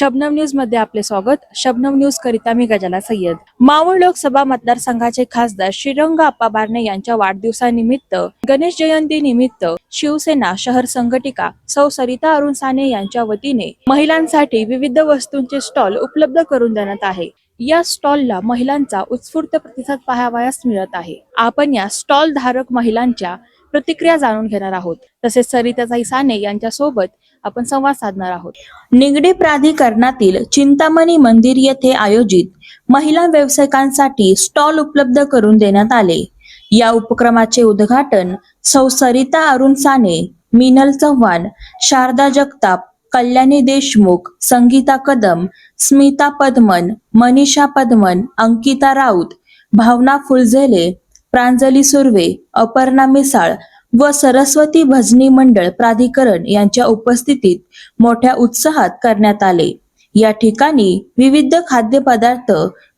शबनम न्यूजमध्ये आपले स्वागत. शबनम न्यूज करिता मी गजाला सय्यद. मावळ लोकसभा मतदारसंघाचे खासदार श्रीरंग आप्पा बारणे यांच्या वाढदिवसानिमित्त गणेश जयंती निमित्त शिवसेना शहर संघटिका सौ सरिता अरुण साने यांच्या वतीने महिलांसाठी विविध वस्तूंचे स्टॉल उपलब्ध करून देण्यात आहे. या स्टॉलला महिलांचा उत्स्फूर्त प्रतिसाद पाहावयास मिळत आहे. आपण या स्टॉल धारक महिलांच्या प्रतिक्रिया जाणून घेणार आहोत. तसेच सरिताताई साने यांच्या सोबत आपण संवाद साधणार आहोत. निगडी प्राधिकरणातील चिंतामणी मंदिर येथे आयोजित महिला व्यावसायिकांसाठी स्टॉल उपलब्ध करून देण्यात आले. या उपक्रमाचे उद्घाटन सौ सरिता अरुण साने मिनल चव्हाण शारदा जगताप कल्याणी देशमुख संगीता कदम स्मिता पद्मन मनीषा पद्मन अंकिता राऊत भावना फुलझेले प्रांजली सुर्वे अपर्णा मिसाळ व सरस्वती भजनी मंडळ प्राधिकरण यांच्या उपस्थितीत मोठ्या उत्साहात करण्यात आले. या ठिकाणी विविध खाद्यपदार्थ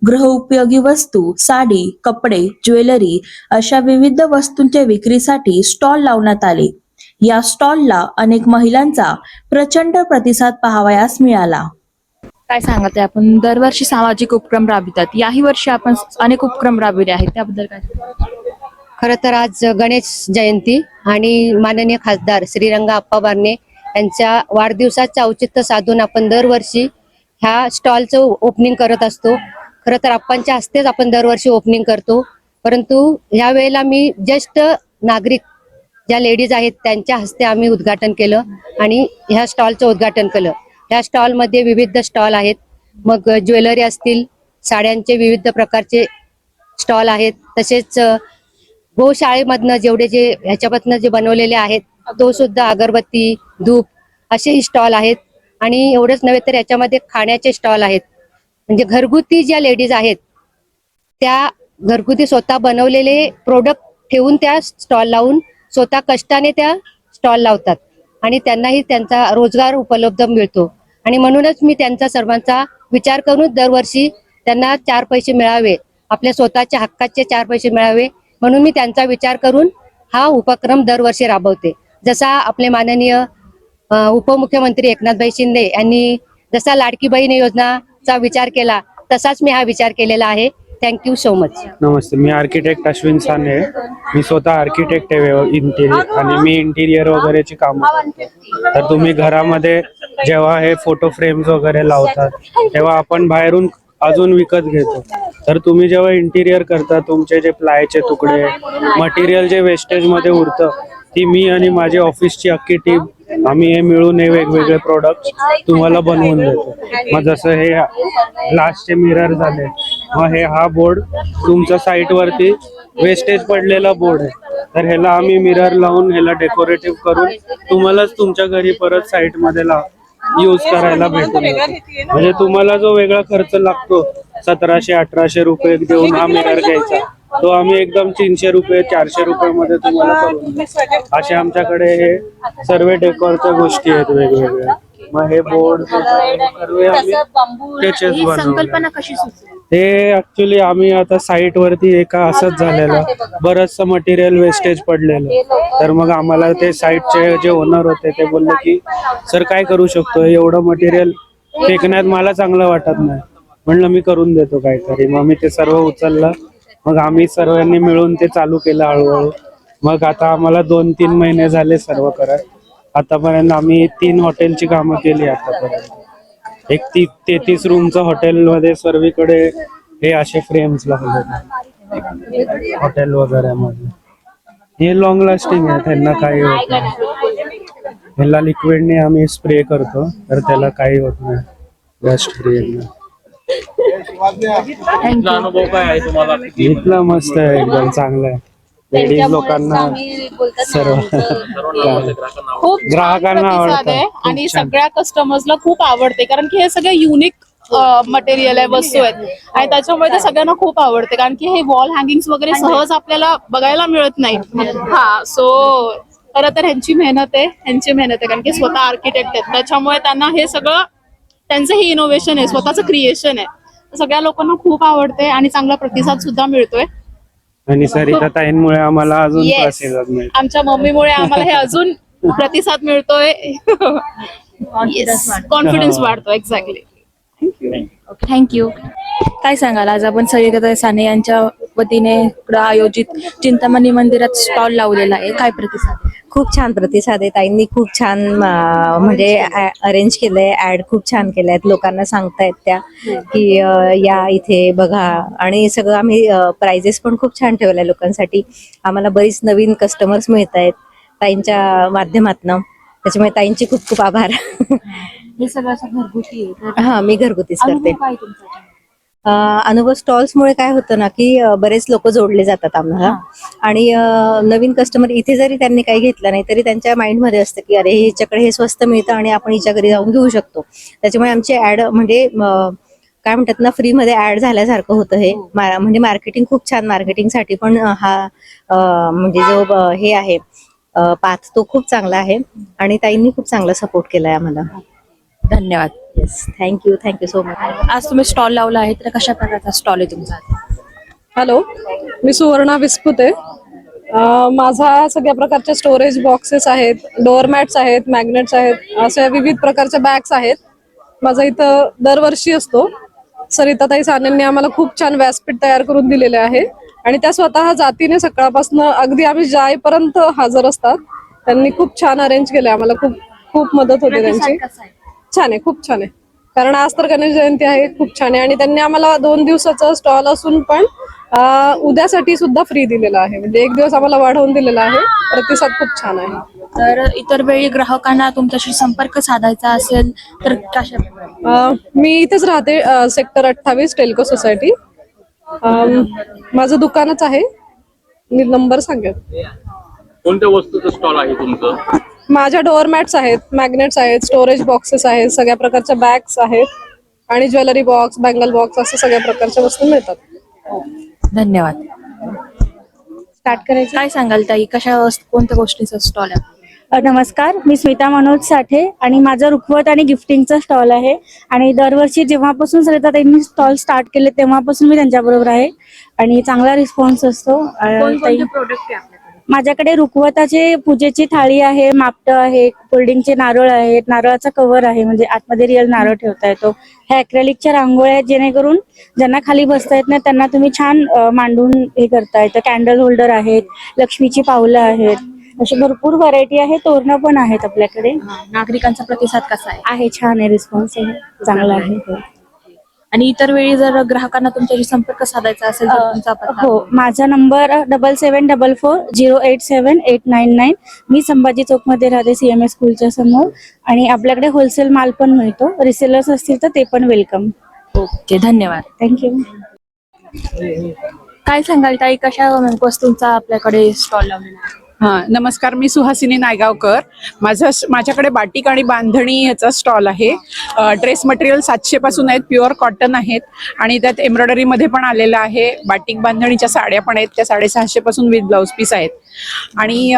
गृहउपयोगी वस्तू साडी कपडे ज्वेलरी अशा विविध वस्तूंच्या विक्रीसाठी स्टॉल लावण्यात आले. या स्टॉलला अनेक महिलांचा प्रचंड प्रतिसाद पाहावयास मिळाला. काय सांगत आहे आपण? दरवर्षी सामाजिक उपक्रम राबवितात. याही वर्षी आपण अनेक उपक्रम राबविले आहेत. त्याबद्दल काय खरं तर आज गणेश जयंती आणि माननीय खासदार श्रीरंग आप्पा बारणे यांच्या वाढदिवसाचं औचित्य साधून आपण दरवर्षी ह्या स्टॉलचं ओपनिंग करत असतो. खरं तर आप्पांच्या हस्तेच आपण दरवर्षी ओपनिंग करतो. परंतु ह्या वेळेला मी ज्येष्ठ नागरिक ज्या लेडीज आहेत त्यांच्या हस्ते आम्ही उद्घाटन केलं आणि ह्या स्टॉलचं उद्घाटन केलं. ह्या स्टॉलमध्ये विविध स्टॉल आहेत. मग ज्वेलरी असतील साड्यांचे विविध प्रकारचे स्टॉल आहेत. तसेच गोशाळेमधनं जेवढे जे ह्याच्यामधनं जे बनवलेले आहेत तो सुद्धा अगरबत्ती धूप असेही स्टॉल आहेत. आणि एवढंच नव्हे तर याच्यामध्ये खाण्याचे स्टॉल आहेत. म्हणजे घरगुती ज्या लेडीज आहेत त्या घरगुती स्वतः बनवलेले प्रोडक्ट ठेवून त्या स्टॉल लावून स्वतः कष्टाने त्या स्टॉल लावतात. आणि त्यांनाही त्यांचा रोजगार उपलब्ध मिळतो. आणि म्हणूनच मी त्यांचा सर्वांचा विचार करून दरवर्षी त्यांना चार पैसे मिळावे आपल्या स्वतःच्या हक्काचे चार पैसे मिळावे म्हणून मी त्यांचा विचार करून हा उपक्रम दरवर्षी राबवते. जसा आपले माननीय उपमुख्यमंत्री एकनाथभाई शिंदे यांनी जसा लाडकी बहीण योजनाचा विचार केला तसाच मी हा विचार केलेला आहे. थँक्यू सो मच नमस्ते मी आर्किटेक्ट अश्विन साने. आहे. मी स्वतः आर्किटेक्ट आहे इंटिरियर आणि मी इंटिरियर वगैरेची कामं तर तुम्ही घरामध्ये जेव्हा हे फोटो फ्रेम्स वगैरे लावतात तेव्हा आपण बाहेरून अजून विकत घेतो. तर तुम्ही जेव्हा इंटिरियर करता तुमचे जे प्लायचे तुकडे मटेरियल जे वेस्टेजमध्ये उरतं ती मी आणि माझी ऑफिसची अख्खी टीम आम्ही हे मिळून हे वेगवेगळे प्रोडक्ट तुम्हाला बनवून देतो. मग जसं हे ग्लासचे मिरर झाले मग हे हा बोर्ड तुमच्या साईटवरती वेस्टेज पडलेला बोर्ड आहे. तर ह्याला आम्ही मिरर लावून ह्याला डेकोरेटिव्ह करून तुम्हालाच तुमच्या घरी परत साईटमध्ये लावतो यूज करायला भेटून जातो. म्हणजे तुम्हाला जो वेगळा खर्च लागतो सतराशे अठराशे रुपये देऊन हा मिरर घ्यायचा तो आम्ही एकदम तीनशे रुपये चारशे रुपये मध्ये तुम्हाला करून. असे आमच्याकडे हे सर्व डेकोरच्या गोष्टी आहेत वेगवेगळ्या मग हे बोर्ड सर्व आम्ही त्याचेच ही बनवले संकल्पना कशी सुचली ते ऍक्च्युली आम्ही आता साईट वरती एका असंच झालेलं. बरचसं मटेरियल वेस्टेज पडलेलं. तर मग आम्हाला ते साईटचे जे ओनर होते ते बोलले की सर काय करू शकतो? एवढं मटेरियल फेकण्यात मला चांगलं वाटत नाही. म्हणलं मी करून देतो काहीतरी. मग मी ते सर्व उचललं. मग आम्ही सर्वांनी मिळून ते चालू केलं हळूहळू. मग आता आम्हाला दोन तीन महिने झाले सर्व करत. आतापर्यंत आम्ही तीन हॉटेलची कामं केली आतापर्यंत. एक ती तेहतीस रूमचं हॉटेलमध्ये सर्वीकडे हे असे फ्रेम्स लागले हॉटेल वगैरे मध्ये हे लॉंग लास्टिंग आहे त्यांना काही होत नाही. ह्याला लिक्विडने आम्ही स्प्रे करतो तर त्याला काही होत नाही. डस्ट फ्री इथलं मस्त आहे एकदम चांगलं आहे. लेडीज लोकांना सर्व खूप ग्राहकांना आवडतं. आहे आणि. सगळ्या कस्टमर्सला खूप आवडते. कारण की हे सगळे युनिक मटेरियल आहे वस्तू आहेत. आणि त्याच्यामुळे ते सगळ्यांना खूप आवडते. कारण की हे वॉल हँगिंग वगैरे सहज आपल्याला बघायला मिळत नाही. हा सो खरं तर ह्यांची मेहनत आहे. ह्यांची मेहनत आहे. कारण की स्वतः आर्किटेक्ट आहेत. त्याच्यामुळे त्यांना हे सगळं त्यांचं हे इनोव्हेशन आहे. स्वतःचं क्रिएशन आहे. सगळ्या लोकांना खूप आवडते आणि चांगला प्रतिसाद सुद्धा मिळतोय. आणि सरिता ताईंमुळे आम्हाला अजून Yes. प्रतिसाद मिळतो. आमच्या मम्मीमुळे आम्हाला हे अजून प्रतिसाद मिळतोय. कॉन्फिडन्स वाढतो. एक्झॅक्टली थँक्यू काय सांगाल? आज आपण सरिता साने यांच्या वतीने इकडं आयोजित चिंतामणी मंदिरात स्टॉल लावलेला आहे. काय प्रतिसाद? खूप छान प्रतिसाद आहे ताईंनी. खूप छान म्हणजे अरेंज केलंय ऍड खूप छान केल्यात. लोकांना सांगतायत त्या की या इथे बघा. आणि सगळं आम्ही प्राइजेस पण खूप छान ठेवल्या लोकांसाठी. आम्हाला बरीच नवीन कस्टमर्स मिळत आहेत ताईंच्या माध्यमातनं. त्याच्यामुळे ताईंचे खूप खूप आभार. हे सगळं असं घरगुती आहे. तर हा मी घरगुतीच करते. अनुभव काय तुमचा अं, अनुभव स्टॉल्समुळे काय होतं ना की अं, बरेच लोक जोडले जातात आम्हाला. आणि अं, नवीन कस्टमर इथे जरी त्यांनी काही घेतलं नाही तरी त्यांच्या माइंडमध्ये असतं की अरे हिच्याकडे हे स्वस्त मिळतं आणि आपण हिच्या घरी जाऊन घेऊ शकतो. त्याच्यामुळे आमची ऍड म्हणजे अं, काय म्हणतात ना फ्री मध्ये ऍड झाल्यासारखं होतं हे. मा- म्हणजे मार्केटिंग खूप छान मार्केटिंगसाठी पण अं, हा अं, म्हणजे जो अं, हे आहे पाथ तो खूप चांगला आहे. आणि ताईंनी खूप चांगला सपोर्ट केलाय आम्हाला. धन्यवाद. Yes thank you thank you so much आज तुम्ही स्टॉल लावला आहे तर कशा प्रकारचा स्टॉल आहे तुमचा? हॅलो मी सुवर्णा विस्पुते अं, माझा सगळ्या प्रकारचे स्टोरेज बॉक्सेस आहेत डोअरमॅट्स आहेत मॅग्नेट्स आहेत अशा विविध प्रकारच्या बॅग्स आहेत. माझा इथं दरवर्षी असतो. सरिताताई सानेंनी आम्हाला खूप छान व्यासपीठ तयार करून दिलेले आहे. आणि त्या स्वतः जातीने सकाळपासून अगदी आम्ही जाईपर्यंत हजर असतात. त्यांनी खूप छान अरेंज केले आम्हाला खूप खूप मदत होते त्यांची. छान आहे खूप छान आहे. कारण आज तर गणेश जयंती आहे खूप छान आहे. आणि त्यांनी आम्हाला दोन दिवसाचा स्टॉल असून पण उद्यासाठी सुद्धा फ्री दिलेला आहे. म्हणजे एक दिवस आम्हाला वाढवून दिलेला आहे. प्रतिसाद खूप छान आहे. तर इतर वेळी ग्राहकांना तुमच्याशी संपर्क साधायचा असेल तर कशा? अं, मी इथेच राहते सेक्टर अठ्ठावीस टेल्को सोसायटी अं, माझं दुकानच आहे. मी नंबर सांगेन. कोणत्या वस्तूचं स्टॉल आहे तुमचं? माझ्या डोअरमॅट्स आहेत मॅग्नेट्स आहेत स्टोरेज बॉक्सेस आहेत सगळ्या प्रकारच्या बॅग्स आहेत आणि ज्वेलरी बॉक्स बँगल बॉक्स असं सगळ्या प्रकारच्या वस्तू मिळतात. धन्यवाद. स्टार्ट करायचं? काय सांगाल ताई? कशा वस्त- कोणत्या गोष्टीचा स्टॉल आहे? अ, नमस्कार. मी स्मिता मनोज साठे आणि माझं रुखवत आणि गिफ्टिंगचा स्टॉल आहे. आणि दरवर्षी जेव्हापासून सरिता त्यांनी स्टॉल स्टार्ट केले तेव्हापासून मी त्यांच्याबरोबर आहे. आणि चांगला रिस्पॉन्स असतो. अ, ताई- प्रोडक्ट आहे आपल्याकडे? माझ्याकडे रुखवताचे पूजेची थाळी आहे मापटं आहे कोल्ड्रिंकचे नारळ आहेत नारळाचा कव्हर आहे म्हणजे आतमध्ये रिअल नारळ ठेवता येतो ह्या अक्रेलिकच्या रांगोळ्या आहेत जेणेकरून ज्यांना खाली बसता येत नाही त्यांना तुम्ही छान मांडून हे करता येतं कॅन्डल होल्डर आहेत लक्ष्मीची पावलं आहेत अशी भरपूर व्हरायटी आहे तोरणं पण आहेत आपल्याकडे. नागरिकांचा प्रतिसाद कसा आहे? आहे छान आहे रिस्पॉन्स आहे चांगला आहे. आणि इतर वेळी जर ग्राहकांना तुमच्याशी संपर्क साधायचा असेल तर तुमचा पत्ता हो माझा number double seven double four zero eight seven eight nine nine. मी संभाजी चौकमध्ये राहते सी एम एस स्कूलच्या समोर. आणि आपल्याकडे होलसेल माल पण मिळतो. रिसेलर्स असतील तर ते पण वेलकम. ओके धन्यवाद. थँक्यू काय सांगाल ताई कशा वस्तूंचा आपल्याकडे स्टॉल लावलेला आहे? हा नमस्कार मी सुहासिनी नायगावकर. माझं माझ्याकडे बाटिक आणि बांधणी ह्याचा स्टॉल आहे. ड्रेस मटेरियल सातशे पासून आहेत प्युअर कॉटन आहेत आणि त्यात एम्ब्रॉयडरी मध्ये पण आलेलं आहे. बाटिक बांधणीच्या साड्या पण आहेत त्या साडेसहाशे पासून विथ ब्लाऊज पीस आहेत. आणि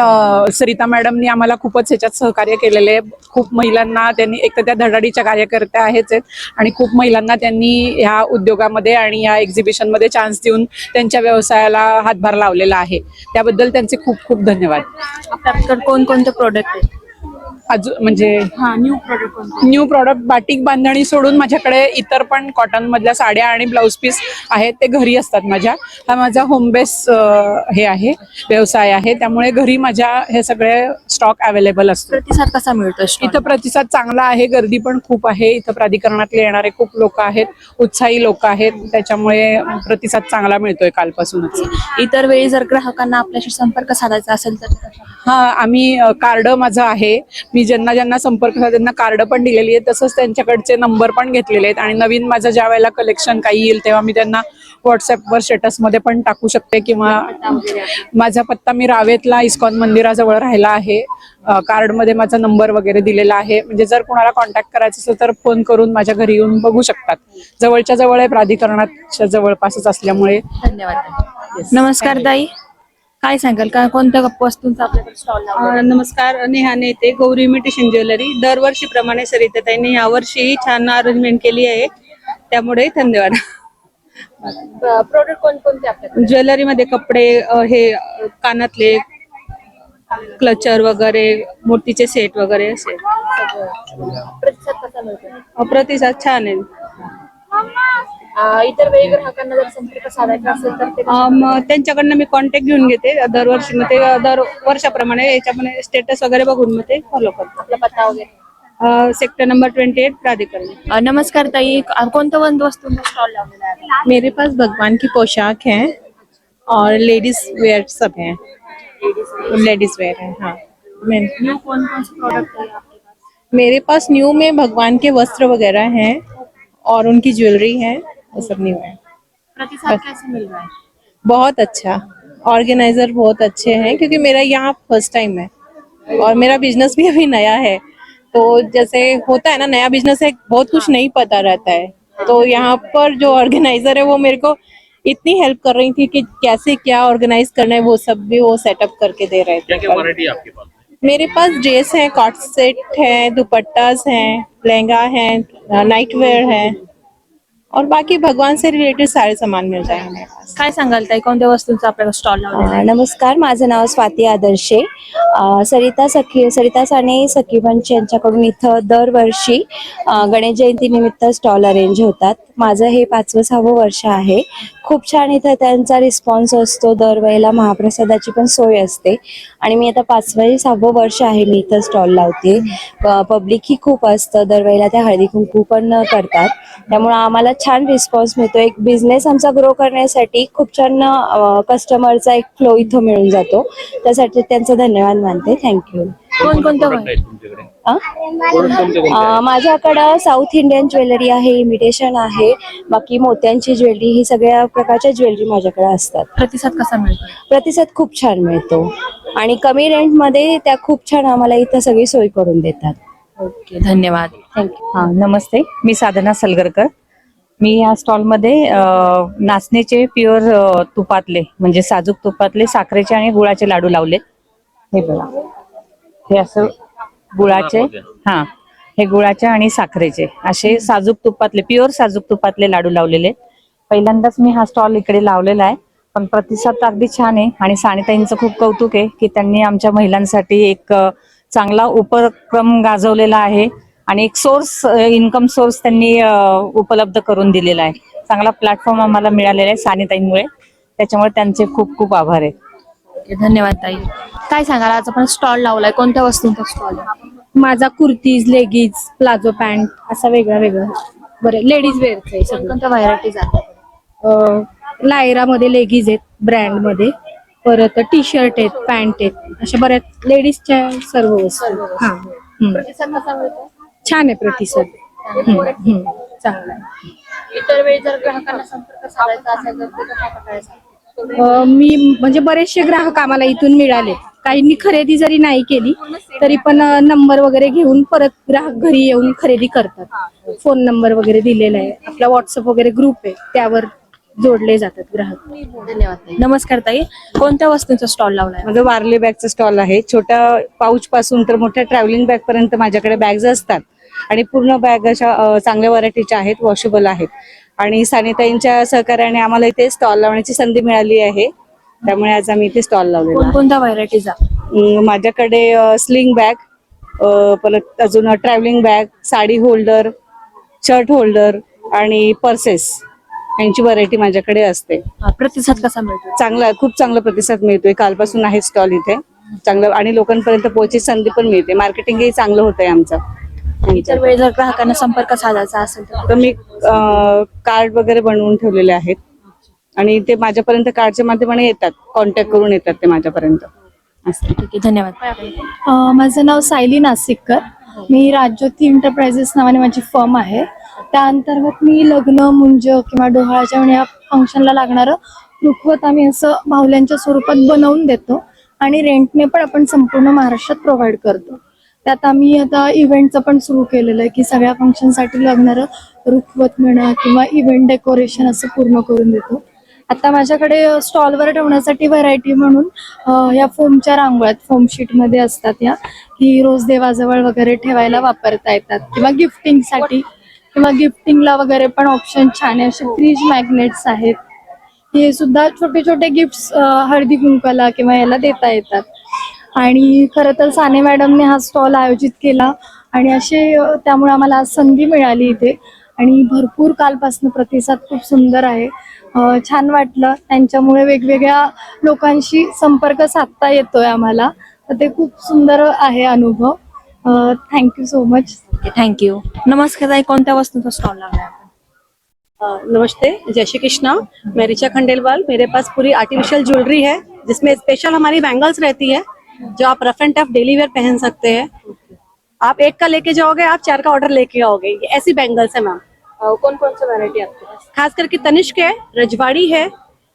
सरिता मॅडमनी आम्हाला खूपच ह्याच्यात सहकार्य केलेले आहे. खूप महिलांना त्यांनी एक तर त्या धडाडीच्या कार्यकर्त्या आहेच आहेत आणि खूप महिलांना त्यांनी ह्या उद्योगामध्ये आणि या एक्झिबिशनमध्ये चान्स देऊन त्यांच्या व्यवसायाला हातभार लावलेला आहे. त्याबद्दल त्यांचे खूप खूप धन्यवाद. आपल्याकडे कोणकोणते प्रोडक्ट आहेत? अजून म्हणजे हा new product new product batik bandhani सोडून माझ्याकडे इतर पण कॉटन मधल्या साड्या आणि ब्लाऊज पीस आहेत. ते घरी असतात माझ्या. हा माझा होम बेस हे आहे व्यवसाय आहे. त्यामुळे घरी माझ्या हे सगळे स्टॉक अवेलेबल असतो प्रतिसाद कसा मिळतो इथं प्रतिसाद चांगला आहे. गर्दी पण खूप आहे. इथं प्राधिकरणातले येणारे खूप लोक आहेत. उत्साही लोक आहेत. त्याच्यामुळे प्रतिसाद चांगला मिळतोय कालपासूनच. इतर वेळी जर ग्राहकांना आपल्याशी संपर्क साधायचा असेल तर? हा आम्ही कार्ड माझं आहे. मी ज्यांना ज्यांना संपर्क त्यांना कार्ड पण दिलेली आहे तसंच त्यांच्याकडचे नंबर पण घेतलेले आहेत. आणि नवीन माझं ज्या वेळेला कलेक्शन काही येईल तेव्हा मी त्यांना व्हॉट्सअपवर स्टेटसमध्ये पण टाकू शकते किंवा माझा पत्ता मी रावेतला इस्कॉन मंदिराजवळ राहिला आहे. कार्डमध्ये माझा नंबर वगैरे दिलेला आहे. म्हणजे जर कोणाला कॉन्टॅक्ट करायचं असेल तर फोन करून माझ्या घरी येऊन बघू शकतात. जवळच्या जवळ आहे प्राधिकरणाच्या जवळपासच असल्यामुळे. धन्यवाद. नमस्कार ताई. काय सांगाल? का कोणत्या वस्तूंचा आपल्याकडे स्टॉल अ, नमस्कार. नेहा नेते गौरी इमिटेशन ज्वेलरी. दरवर्षीप्रमाणे सरिताताईंनी यावर्षीही छान अरेंजमेंट केली आहे. त्यामुळे धन्यवाद. प्रोडक्ट कोणकोणते आपल्याकडे? ज्वेलरीमध्ये कपडे अ, हे अ, कानातले क्लचर वगैरे मोतीचे सेट वगैरे असे. प्रतिसाद कसा मिळतो? अ, प्रतिसाद छान आहे. इतर वेळी ग्राहकांना जर संपर्क साधायचा असेल तर ते मग त्यांच्याकडनं मी कॉन्टॅक्ट घेऊन घेते. दरवर्षी मग ते दर वर्षाप्रमाणे याच्यामध्ये स्टेटस वगैरे बघून मग ते फॉलो करतो आपला पत्ता वगैरे? सेक्टर नंबर ट्वेंटी एट प्राधिकरण. अ, नमस्कार ताई. अ, कोणत्या वन वस्तूंचा स्टॉल लावलेला आहे? मेरे पास भगवान की पोशाक है और लेडीज़ वेयर सब है। लेडीज़ वेयर है हाँ। मैं न्यू कौन कौन से प्रोडक्ट है आपके पास? मेरे पास न्यू में भगवान के वस्त्र वगैरह हैं और उनकी ज्वेलरी है। वो सब न्यू है। प्रतिसाद कैसे मिल रहा है? बहुत अच्छा। ऑर्गेनाइजर बहुत अच्छे हैं क्योंकि मेरा यहाँ फ़र्स्ट टाइम है। और मेरा बिज़नेस भी अभी नया है। तो जैसे होता है ना नया बिज़नेस है बहुत कुछ नहीं पता रहता है। तो यहाँ पर जो ऑर्गेनाइजर है वो मेरे को इतनी हेल्प कर रही थी कि कैसे क्या ऑर्गेनाइज करना है वो सब भी वो सेटअप करके दे रहे थे। क्या वैरायटी आपके पास? मेरे पास ड्रेस है कॉट सेट है दुपट्टास हैं लहंगा है नाइट वेयर है। और बाकी भगवान से रिलेटेड सारे सामान मिल जाएंगे मेरे पास। काय सांगाल ताई? कोणत्या वस्तूंचा आपल्याला स्टॉल लावलेला अ, आहे? नमस्कार माझं नाव स्वाती आदर्शे. अ, सरिता सखी सरिता साने सखी मंच यांच्याकडून इथं दरवर्षी अ, गणेश जयंती निमित्त स्टॉल अरेंज होतात. माझं हे पाचवं सहावं वर्ष आहे. खूप छान इथं त्यांचा रिस्पॉन्स असतो. दरवेळेला महाप्रसादाची पण सोय असते. आणि मी आता पाचवं सहावं वर्ष आहे मी इथं स्टॉल लावते. पब्लिकही खूप असतं. दरवेळेला त्या हळदी कुंकू पण करतात. त्यामुळं आम्हाला छान रिस्पॉन्स मिळतो. एक बिझनेस आमचा ग्रो करण्यासाठी खूप छान कस्टमरचा एक फ्लो इथं मिळून जातो. त्यासाठी त्यांचा धन्यवाद मानते. थँक्यू कोणकोणत्या प्रोडक्ट आहेत तुमच्याकडे? कोणते कोणते अ, आहेत? माझ्याकडं साऊथ इंडियन ज्वेलरी आहे इमिटेशन आहे. बाकी मोत्यांची ज्वेलरी ही सगळ्या प्रकारच्या ज्वेलरी माझ्याकडे असतात. प्रतिसाद कसा मिळतो? प्रतिसाद खूप छान मिळतो. आणि कमी रेंटमध्ये त्या खूप छान आम्हाला इथं सगळी सोय करून देतात. ओके धन्यवाद. थँक्यू हा नमस्ते. मी साधना सलगरकर. मी या स्टॉलमध्ये नाचणीचे प्युअर तुपातले म्हणजे साजूक तुपातले साखरेचे आणि गुळाचे लाडू लावले हे बघा. हे असं गुळाचे हा. हे गुळाचे आणि साखरेचे. असे साजूक तुपातले प्युअर साजूक तुपातले लाडू लावलेले. पहिल्यांदाच मी हा स्टॉल इकडे लावलेला आहे. पण प्रतिसाद अगदी छान आहे. आणि सानिताईंचं खूप कौतुक आहे की त्यांनी आमच्या महिलांसाठी एक चांगला उपक्रम गाजवलेला आहे. आणि एक सोर्स इन्कम सोर्स त्यांनी उपलब्ध करून दिलेला आहे. चांगला प्लॅटफॉर्म आम्हाला मिळालेला आहे सानिताईंमुळे. त्याच्यामुळे त्यांचे खूप खूप आभार आहेत. धन्यवाद ताई. काय सांगाल? आज आपण स्टॉल लावलाय. कोणत्या वस्तूंचा स्टॉल आहे? माझा कुर्तीज लेगीज प्लाझो पॅन्ट असा वेगळा वेगळा. बरं लेडीज वेअरचं आहे सगळं. कोणत्या व्हरायटीज आहेत लायरामध्ये लेगीज आहेत ब्रँडमध्ये. परत टी शर्ट आहेत पॅन्ट आहेत. अशा बऱ्याच लेडीजच्या सर्व वस्तू. हा. छान आहे प्रतिसाद. हम्म, हम्म. चांगला आहे. इतर वेळी जर ग्राहकांना संपर्क साधायचा असेल तर ते कशा प्रकारे साधतात? अ, मी म्हणजे बरेचसे ग्राहक आम्हाला इथून मिळाले. काहींनी खरेदी जरी नाही केली तरी पण नंबर वगैरे घेऊन परत ग्राहक घरी येऊन खरेदी करतात. फोन नंबर वगैरे दिलेला आहे. आपला व्हॉट्सअप वगैरे ग्रुप आहे. त्यावर जोडले जातात ग्राहक. धन्यवाद. ताई नमस्कार ताई. कोणत्या वस्तूंचा स्टॉल लावलाय? माझं वारले बॅगचं स्टॉल आहे. छोट्या पाऊच पासून तर मोठ्या ट्रॅव्हलिंग बॅग पर्यंत माझ्याकडे बॅग्स असतात. आणि पूर्ण बॅग अशा चांगल्या व्हरायटीच्या आहेत वॉशेबल आहेत. आणि सानिताईंच्या सहकार्याने आम्हाला इथे स्टॉल लावण्याची संधी मिळाली आहे. त्यामुळे आज आम्ही इथे स्टॉल लावलेला आहे. आहेत अं, माझ्याकडे स्लिंग बॅग परत अजून travelling bag sari holder shirt holder आणि पर्सेस यांची व्हरायटी माझ्याकडे असते. प्रतिसाद कसा मिळतो? चांगला खूप चांगला प्रतिसाद मिळतोय. कालपासून आहे स्टॉल इथे. चांगलं आणि लोकांपर्यंत पोहोचायची संधी पण मिळते. मार्केटिंगही चांगलं होतंय आमचं. इतर वेळी जर ग्राहकांना संपर्क साधायचा असेल तर तर मी कार्ड वगैरे बनवून ठेवलेले आहेत. आणि ते माझ्यापर्यंत कार्डच्या माध्यमाने येतात. कॉन्टॅक्ट करून येतात ते माझ्यापर्यंत. असं. ठीक आहे धन्यवाद. अ, माझं नाव सायली नाशिककर मी राज्योती एंटरप्राइजेस नावाने माझी फर्म आहे. त्या अंतर्गत मी लग्न मुंज किंवा डोहाळ्याच्या या फंक्शनला लागणारं रुखवत आम्ही असं बाहुल्यांच्या स्वरूपात बनवून देतो. आणि रेंटने पण आपण संपूर्ण महाराष्ट्रात प्रोव्हाइड करतो. त्यात आम्ही आता इव्हेंटचं पण सुरू केलेलं आहे की सगळ्या फंक्शनसाठी लागणारं रुखवत म्हणा किंवा इव्हेंट डेकोरेशन असं पूर्ण करून देतो. आता माझ्याकडे स्टॉलवर ठेवण्यासाठी व्हरायटी म्हणून या फोमच्या रांगोळ्यात फोम शीटमध्ये असतात या की रोज देवाजवळ वगैरे ठेवायला वापरता येतात. किंवा गिफ्टिंगसाठी किंवा गिफ्टिंगला वगैरे पण ऑप्शन छान आहे. असे फ्रीज मॅग्नेट्स आहेत. हे सुद्धा छोटे छोटे गिफ्ट्स हळदी कुंकाला किंवा याला देता येतात. आणि खरं तर साने मॅडमने हा स्टॉल आयोजित केला आणि असे त्यामुळे आम्हाला आज संधी मिळाली इथे. आणि भरपूर कालपासून प्रतिसाद खूप सुंदर आहे. छान वाटलं. त्यांच्यामुळे वेगवेगळ्या लोकांशी संपर्क साधता येतोय आम्हाला. तर ते खूप सुंदर आहे अनुभव. थँक्यू सो मच थँक्यू नमस्कार ताई कोणत्या वस्तूंचा स्टॉल लागला नमस्ते. जय श्री कृष्णा. मैं रिचा खंडेलवाल. मेरे पास पूरी आर्टिफिशियल ज्वेलरी है जिसमें स्पेशल हमारी बैंगल्स रहती है. जो आप rough and tough daily wear पहन सकते हैं। आप एक का लेके जाओगे आप चार का ऑर्डर लेके आओगे। ये ऐसी बैंगल्स है मैम कौन कौन सी वैरायटी आपके पास? खास करके तनिष्क है रजवाड़ी है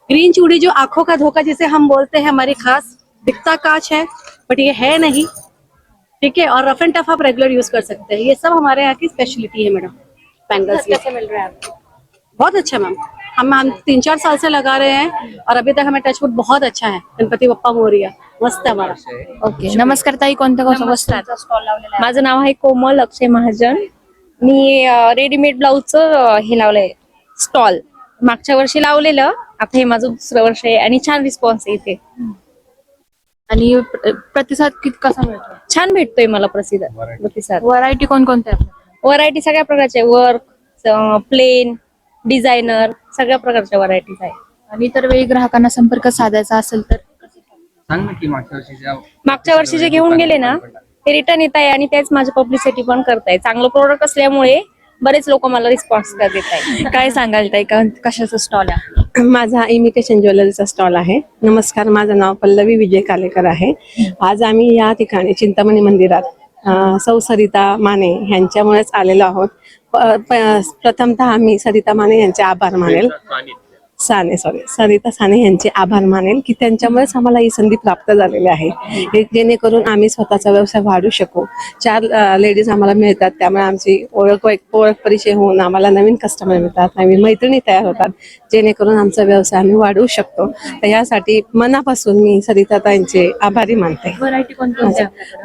ग्रीन चूड़ी जो आँखों का धोखा जिसे हम बोलते हैं हमारी खास दिखता काच है बट ये है नहीं। ठीक है और रफ एंड टफ आप रेगुलर यूज़ कर सकते हैं। ये सब हमारे यहाँ की स्पेशलिटी है मैडम बैंगल्स कैसे मिल रहा है आपको? बहुत अच्छा मैम हम हम तीन चार साल से लगा रहे हैं और अभी तक हमें टचवुड बहुत अच्छा है। गणपति बप्पा मोरिया मस्त है हमारा। ओके नमस्कार ताई कोणत्या कोणत्या वस्तूंचा स्टॉल लावलेला आहे. माझं नाव आहे कोमल अक्षय महाजन. मी रेडीमेड ब्लाऊजचं हे लावलंय स्टॉल मागच्या वर्षी लावलेलं आता हे माझं दुसरं वर्ष आहे आणि छान रिस्पॉन्स आहे इथे. आणि प्र- प्रतिसाद किती कसा मिळतो? छान भेटतोय मला प्रसिद्ध प्रतिसाद. व्हरायटी कोणकोणत्या आहेत? व्हरायटी सगळ्या प्रकारच्या वर्क प्लेन डिझायनर सगळ्या प्रकारच्या व्हरायटीज आहे आणि इतर वेळी ग्राहकांना संपर्क साधायचा असेल तर? सांग ना की मागच्या वर्षीच्या मागच्या वर्षी जे घेऊन गेले ना ते रिटर्न येत आहे आणि तेच माझी पब्लिसिटी पण करताय. चांगलं प्रोडक्ट असल्यामुळे बरेच लोक मला रिस्पॉन्स देत आहे काय सांगाल ताई? का कशाचा स्टॉल आहे? माझा इमिटेशन ज्वेलरीचा स्टॉल आहे. नमस्कार माझं नाव पल्लवी विजय कालेकर आहे. आज आम्ही या ठिकाणी चिंतामणी मंदिरात अं, सौ सरिता माने यांच्यामुळेच आलेलो आहोत. प्रथमतः आम्ही सरिता माने यांचे आभार मानेल. साने सॉरी सरिता साने यांचे आभार मानेल की त्यांच्यामुळेच आम्हाला ही संधी प्राप्त झालेली आहे. जेणेकरून आम्ही स्वतःचा व्यवसाय वाढू शकू. चार लेडीज आम्हाला मिळतात. त्यामुळे आमची ओळख ओळख परिचय होऊन आम्हाला नवीन कस्टमर मिळतात नवीन मैत्रिणी तयार होतात. जेणेकरून आमचा व्यवसाय आम्ही वाढवू शकतो. तर यासाठी मनापासून मी सरिताताईंचे आभारी मानते.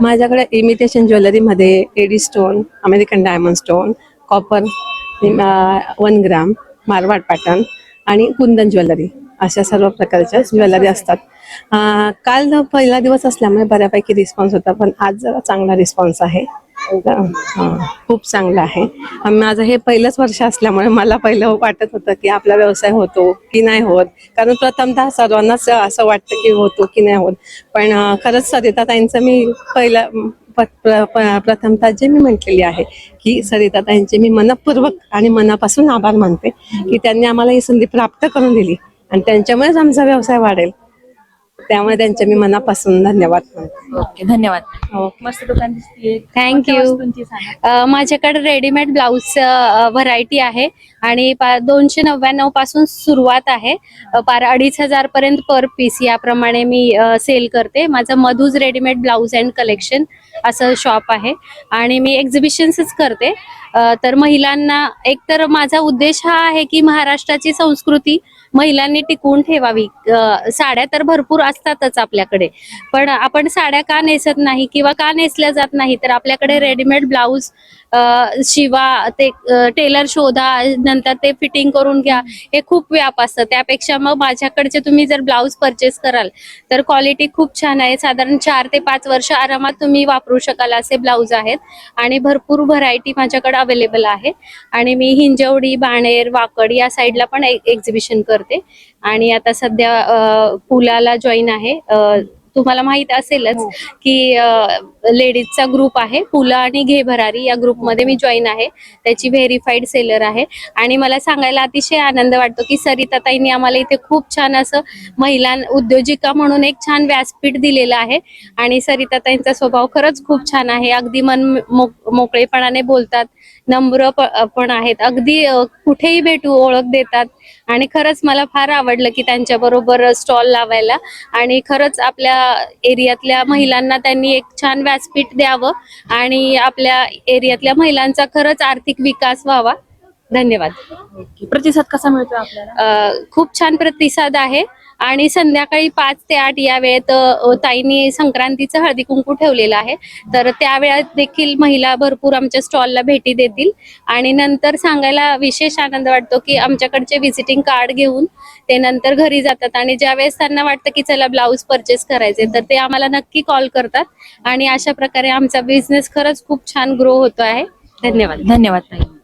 माझ्याकडे imitation ज्वेलरीमध्ये AD stone American diamond stone copper one gram Marwad pattern आणि कुंदन ज्वेलरी. अशा सर्व प्रकारच्या ज्वेलरी असतात. काल पहिला दिवस असल्यामुळे बऱ्यापैकी रिस्पॉन्स होता पण आज जरा चांगला रिस्पॉन्स आहे. खूप चांगलं आहे. माझं हे पहिलंच वर्ष असल्यामुळे मला पहिलं वाटत होतं की आपला व्यवसाय होतो की नाही होत. कारण प्रथमतः सर्वांनाच असं वाटतं की होतो की नाही होत. पण खरंच सरिताताईंचं मी पहिला प्रथमतः जे मी म्हटलेली आहे की सरिताताईंचे मी मनपूर्वक आणि मनापासून आभार मानते की त्यांनी आम्हाला ही संधी प्राप्त करून दिली. आणि त्यांच्यामुळेच आमचा व्यवसाय वाढेल. त्यामुळे त्यांचे मी मनापासून धन्यवाद ओके धन्यवाद. मस्त दुकान दिसतीये. Thank कोणत्या you. वस्तूंची सांगा. अ, माझ्याकडे रेडीमेड ब्लाऊज व्हरायटी आहे आणि पा- दोनशे नव्याण्णवपासून सुरुवात आहे. अ, पार अडीच हजार पर्यंत पर पीस याप्रमाणे मी सेल करते. माझं Madhu's readymade blouse and collection असं शॉप आहे. आणि मी एक्झिबिशन्सच करते. अ, तर महिलांना एकतर माझा उद्देश हा आहे की महाराष्ट्राची संस्कृती महिलांनी टिकवून ठेवावी. साड्या तर भरपूर असतातच आपल्याकडे. पण आपण साड्या का नेसत नाही किंवा का नेसल्या जात नाही तर आपल्याकडे रेडीमेड ब्लाऊज शिवा ते टेलर शोधा नंतर ते फिटिंग करून घ्या हे खूप व्याप असतं. त्यापेक्षा मग माझ्याकडचे तुम्ही जर ब्लाऊज परचेस कराल तर क्वालिटी खूप छान आहे. साधारण चार ते पाच वर्ष आरामात तुम्ही वापरू शकाल असे ब्लाऊज आहेत. आणि भरपूर व्हरायटी माझ्याकडे अवेलेबल आहे. आणि मी हिंजवडी बाणेर वाकड या साईडला पण एक्झिबिशन करते. आणि आता सध्या पुलाला जॉईन आहे. तुम्हाला माहीत असेलच की लेडीजचा ग्रुप आहे. पुला आणि घे भरारी या ग्रुपमध्ये मी जॉईन आहे. त्याची व्हेरीफाईड सेलर आहे. आणि मला सांगायला अतिशय आनंद वाटतो की सरिताताईंनी आम्हाला इथे खूप छान असं महिला उद्योजिका म्हणून एक छान व्यासपीठ दिलेलं आहे. आणि सरिताताईंचा स्वभाव खरंच खूप छान आहे. अगदी मन मोक- मोकळेपणाने बोलतात. नम्र पण आहेत. अगदी कुठेही भेटू ओळख देतात. आणि खरंच मला फार आवडलं की त्यांच्या बरोबर स्टॉल लावायला. आणि खरंच आपल्या एरियातल्या महिलांना त्यांनी एक छान व्यासपीठ द्यावं. आणि आपल्या एरियातल्या महिलांचा खरंच आर्थिक विकास व्हावा. धन्यवाद. प्रतिसाद कसा मिळतो आपल्याला? खूप छान प्रतिसाद आहे. आणि संध्याकाळी पाच ते आठ या वेळेत ताईंनी संक्रांतीचं हळदी कुंकू ठेवलेलं आहे. तर त्या वेळात देखील महिला भरपूर आमच्या स्टॉलला भेटी देतील. आणि नंतर सांगायला विशेष आनंद वाटतो की आमच्याकडचे व्हिजिटिंग कार्ड घेऊन ते नंतर घरी जातात. आणि ज्या वेळेस त्यांना वाटतं की चला ब्लाऊज परचेस करायचे तर ते आम्हाला नक्की कॉल करतात. आणि अशा प्रकारे आमचा बिझनेस खरंच खूप छान ग्रो होतो आहे. धन्यवाद. धन्यवाद ताई.